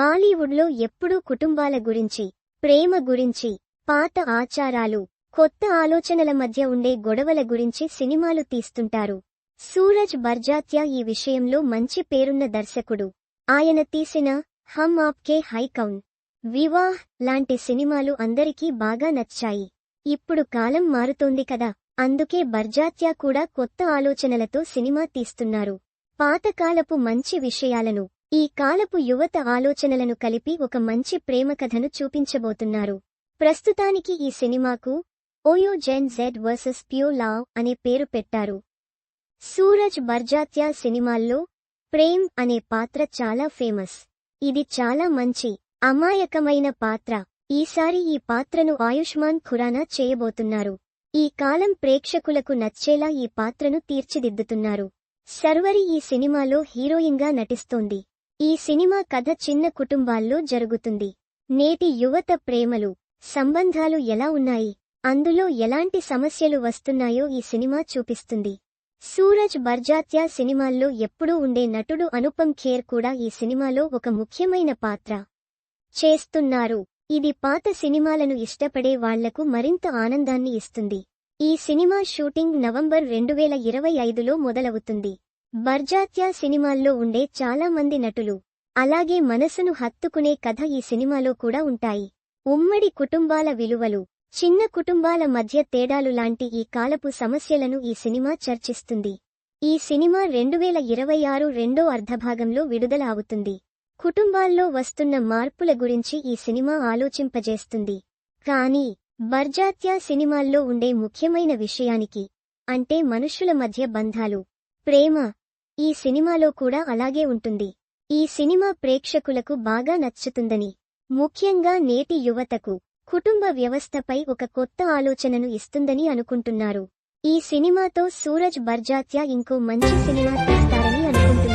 బాలీవుడ్లో ఎప్పుడూ కుటుంబాల గురించి ప్రేమ గురించి పాత ఆచారాలు కొత్త ఆలోచనల మధ్య ఉండే గొడవల గురించి సినిమాలు తీస్తుంటారు. సూరజ్ బర్జాత్యా ఈ విషయంలో మంచి పేరున్న దర్శకుడు. ఆయన తీసిన హమ్ ఆప్కే హైకౌన్ వివాహ్ లాంటి సినిమాలు అందరికీ బాగా నచ్చాయి. ఇప్పుడు కాలం మారుతోంది కదా అందుకే బర్జాత్యా కూడా కొత్త ఆలోచనలతో సినిమా తీస్తున్నారు. పాతకాలపు మంచి విషయాలను ఈ కాలపు యువత ఆలోచనలను కలిపి ఒక మంచి ప్రేమ కథను చూపించబోతున్నారు. ప్రస్తుతానికి ఈ సినిమాకు ఓయో జెన్ జెడ్ వర్సెస్ ప్యూ లావ్ అనే పేరు పెట్టారు. సూరజ్ బర్జాత్యా సినిమాల్లో ప్రేమ్ అనే పాత్ర చాలా ఫేమస్. ఇది చాలా మంచి అమాయకమైన పాత్ర. ఈసారి ఈ పాత్రను ఆయుష్మాన్ ఖురానా చేయబోతున్నారు. ఈ కాలం ప్రేక్షకులకు నచ్చేలా ఈ పాత్రను తీర్చిదిద్దుతున్నారు. సర్వరి ఈ సినిమాలో హీరోయిన్గా నటిస్తోంది. ఈ సినిమా కథ చిన్న కుటుంబాల్లో జరుగుతుంది. నేటి యువత ప్రేమలు సంబంధాలు ఎలా ఉన్నాయి? అందులో ఎలాంటి సమస్యలు వస్తున్నాయో ఈ సినిమా చూపిస్తుంది. సూరజ్ బర్జాత్యా సినిమాల్లో ఎప్పుడూ ఉండే నటుడు అనుపమ్ ఖేర్ కూడా ఈ సినిమాలో ఒక ముఖ్యమైన పాత్ర చేస్తున్నారు. ఇది పాత సినిమాలను ఇష్టపడే వాళ్ళకు మరింత ఆనందాన్ని ఇస్తుంది. ఈ సినిమా షూటింగ్ నవంబర్ రెండు వేల ఇరవై ఐదులో మొదలవుతుంది. బర్జాత్యా సినిమాల్లో ఉండే చాలా మంది నటులు అలాగే మనసును హత్తుకునే కథ ఈ సినిమాలో కూడా ఉంటాయి. ఉమ్మడి కుటుంబాల విలువలు చిన్న కుటుంబాల మధ్య తేడాలు లాంటి ఈ కాలపు సమస్యలను ఈ సినిమా చర్చిస్తుంది. ఈ సినిమా రెండువేల ఇరవై ఆరు రెండో అర్ధభాగంలో విడుదల అవుతుంది. కుటుంబాల్లో వస్తున్న మార్పుల గురించి ఈ సినిమా ఆలోచింపజేస్తుంది. కానీ బర్జాత్యా సినిమాల్లో ఉండే ముఖ్యమైన విషయానికి అంటే మనుషుల మధ్య బంధాలు ప్రేమ ఈ సినిమాలో కూడా అలాగే ఉంటుంది. ఈ సినిమా ప్రేక్షకులకు బాగా నచ్చుతుందని. ముఖ్యంగా నేటి యువతకు కుటుంబ వ్యవస్థపై ఒక కొత్త ఆలోచనను ఇస్తుందని అనుకుంటున్నారు. ఈ సినిమాతో సూరజ్ బర్జాత్యా ఇంకో మంచి సినిమా తీస్తారని అనుకుంటున్నారు.